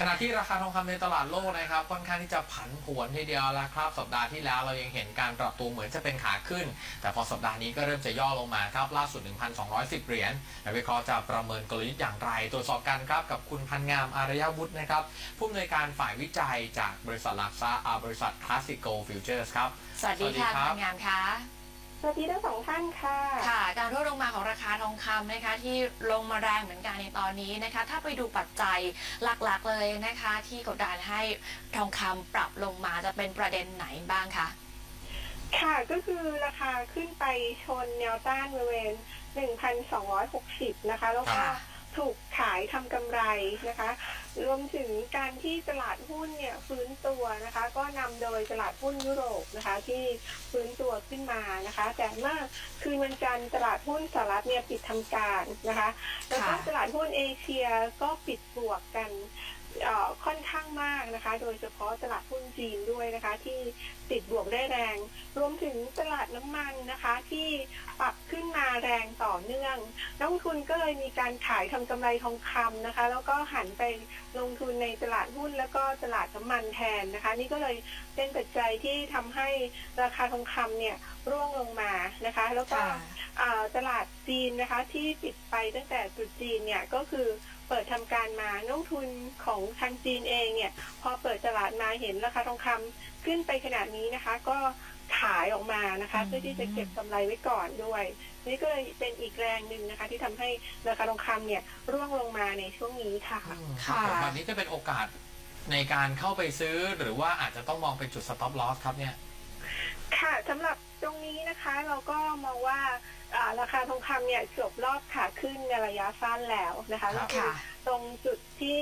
ขณะที่ราคาทองคำในตลาดโลกนะครับค่อนข้างที่จะผันผวนทีเดียวแล้วครับสัปดาห์ที่แล้วเรายังเห็นการปรับตัวเหมือนจะเป็นขาขึ้น แต่พอสัปดาห์นี้ก็เริ่มจะย่อลงมาครับล่าสุด 1,210 เหรียญนักวิเคราะห์จะประเมินกลยุทธ์อย่างไร ตรวจสอบกันครับกับคุณพันงามอารยวุฒินะครับผู้อำนวยการฝ่ายวิจัยจากบริษัทหลักทรัพย์อ่าบริษัทคลาสสิโกฟิวเจอร์สครับสวัสดีค่ะสวัสดีครับทำงานคะ สวัสดีทั้งสองท่านค่ะ ค่ะ การร่วงลงมาของราคาทองคำนะคะ ที่ลงมาแรงเหมือนกันในตอนนี้นะคะ ถ้าไปดูปัจจัยหลักๆเลยนะคะ ที่กดดันให้ทองคำปรับลงมาจะเป็นประเด็นไหนบ้างคะ ค่ะก็คือราคาขึ้นไปชนแนวต้านบริเวณ 1,260 นะคะ แล้วก็ค่ะ ถูกขายทำกำไรนะคะ รวมถึงการที่ตลาดหุ้นเนี่ยฟื้นตัวนะคะ ก็นำโดยตลาดหุ้นยุโรปนะคะ ที่ฟื้นตัวขึ้นมานะคะ แต่เมื่อคืนวันจันทร์ตลาดหุ้นสหรัฐเนี่ยปิดทำการนะคะแล้วก็ค่ะตลาดหุ้นเอเชียก็ปิดบวกกันเอ่อ ค่อนข้างมากนะคะ โดยเฉพาะตลาดหุ้นจีนด้วยนะคะ ที่ติดบวกได้แรง รวมถึงตลาดน้ำมันนะคะ ที่ปรับขึ้นมาแรงต่อเนื่อง นักลงทุนก็เลยมีการขายทำกำไรทองคำนะคะ แล้วก็หันไปลงทุนในตลาดหุ้นแล้วก็ตลาดน้ำมันแทนนะคะ นี่ก็เลยเป็นปัจจัยที่ทำให้ราคาทองคำเนี่ยร่วงลงมานะคะ แล้วก็ค่ะอ่าตลาดจีนนะคะที่ปิดไปตั้งแต่ตรุษจีนเนี่ยก็คือ เปิดทำการมานักลงทุนของทางจีนเองเนี่ย พอเปิดตลาดมาเห็นราคาทองคำขึ้นไปขนาดนี้นะคะ ก็ขายออกมานะคะอืมเพื่อที่จะเก็บกำไรไว้ก่อนด้วย นี่ก็เลยเป็นอีกแรงหนึ่งนะคะ ที่ทำให้ราคาทองคำเนี่ยร่วงลงมาในช่วงนี้ค่ะอืมครับผมค่ะแบบนี้จะเป็นโอกาสในการเข้าไปซื้อหรือว่าอาจจะต้องมองเป็นจุด stop loss ครับเนี่ย ค่ะสำหรับตรงนี้นะคะเราก็มองว่าอ่า ราคาทองคำเนี่ยจบรอบขาขึ้นในระยะสั้นแล้วนะคะครัก็บคือค่ะตรงจุดที่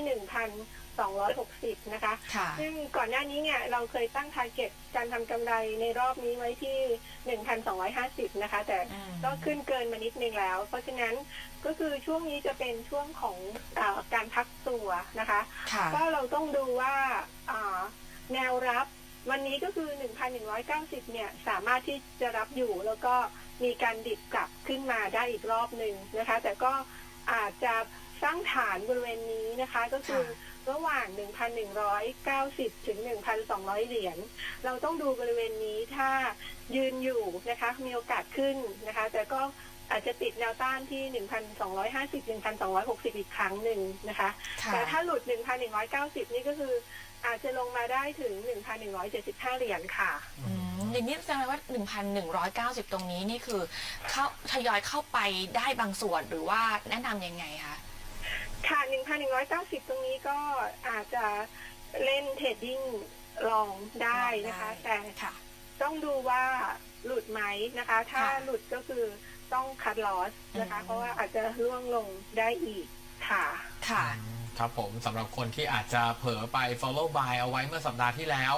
1,260นะคะค่ะซึ่งก่อนหน้านี้เนี่ยเราเคยตั้ง t a r g e t การทำกำไรในรอบนี้ไว้ที่1,250นะคะ แต่อืมก็ขึ้นเกินมานิดนึงแล้ว เพราะฉะนั้นก็คือช่วงนี้จะเป็นช่วงของอาการพักตัวนะคะค่ะก็เราต้องดูว่าอ่าแนวรับวันนี้ก็คือ 1,190 เนี่ย สามารถที่จะรับอยู่แล้วก็ มีการดิดกลับขึ้นมาได้อีกรอบหนึ่งนะคะ แต่ก็อาจจะสร้างฐานบริเวณนี้นะคะ ก็คือระหว่าง 1,190 ถึง 1,200 เหรียญ เราต้องดูบริเวณนี้ถ้ายืนอยู่นะคะ มีโอกาสขึ้นนะคะ แต่ก็อาจจะติดแนวต้านที่ 1,250 1,260 อีกครั้งหนึ่งนะคะค่ะแต่ถ้าหลุด 1,190 นี่ก็คืออาจจะลงมาได้ถึง 1,175 เหรียญค่ะ อืม อย่างนี้แสดงว่า 1,190 ตรงนี้นี่คือเข้าทยอยเข้าไปได้บางส่วนหรือว่าแนะนำยังไงคะ ค่ะ 1,190 ตรงนี้ก็อาจจะเล่นเทรดดิ้งลองได้นะคะ แต่ค่ะต้องดูว่าหลุดไหมนะคะ ถ้าค่ะหลุดก็คือต้องคัดลอสนะคะอืมเพราะว่าอาจจะร่วงลงได้อีกค่ะ ค่ะอืมครับผมสำหรับคนที่อาจจะเผลอไป follow buy เอาไว้เมื่อสัปดาห์ที่แล้ว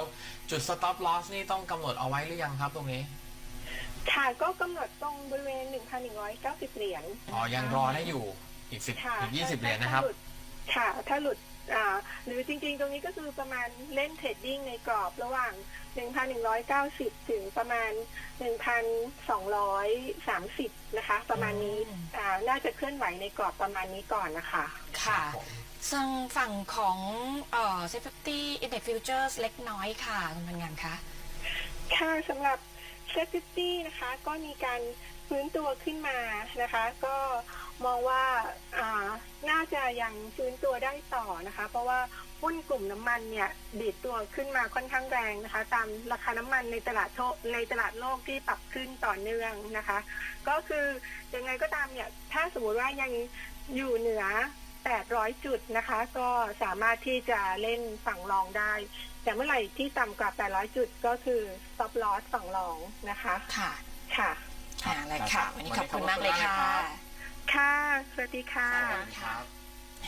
จุด stop loss นี่ต้องกำหนดเอาไว้หรือยังครับตรงนี้ ค่ะก็กำหนดตรงบริเวณ 1,190 เหรียญอ๋อ ยังรอได้อยู่อีกสิบค่ะอีกยี่สิบเหรียญถ้านะครับหลุดค่ะ ถ้าหลุดอ่าหรือจริงๆ ตรงนี้ก็คือประมาณเล่นเทรดดิ้งในกรอบระหว่าง 1,190 ถึงประมาณ 1,230 นะคะ ประมาณนี้อืม อ่าน่าจะเคลื่อนไหวในกรอบประมาณนี้ก่อนนะคะ ค่ะ ผมซึ่งฝั่งของเอ่อ safety index futures เล็กน้อยค่ะคุณพันงานคะค่ะสำหรับเซฟตี้นะคะก็มีการฟื้นตัวขึ้นมานะคะ ก็มองว่าอ่าน่าจะยังฟื้นตัวได้ต่อนะคะ เพราะว่าหุ้นกลุ่มน้ำมันเนี่ยดีดตัวขึ้นมาค่อนข้างแรงนะคะ ตามราคาน้ำมันในตลาดโลกในตลาดโลกที่ปรับขึ้นต่อเนื่องนะคะ ก็คือยังไงก็ตามเนี่ยถ้าสมมติว่ายังอยู่เหนือ 800 จุดนะคะ ก็สามารถที่จะเล่นฝั่งรองได้ แต่เมื่อไหร่ที่ต่ำกว่า 800 จุดก็คือ stop loss ฝั่งรองนะคะ ค่ะค่ะอ่าเลยค่ะ วันนี้ขอบคุณมากเลยค่ะ ค่ะ สวัสดีค่ะ สวัสดีครับ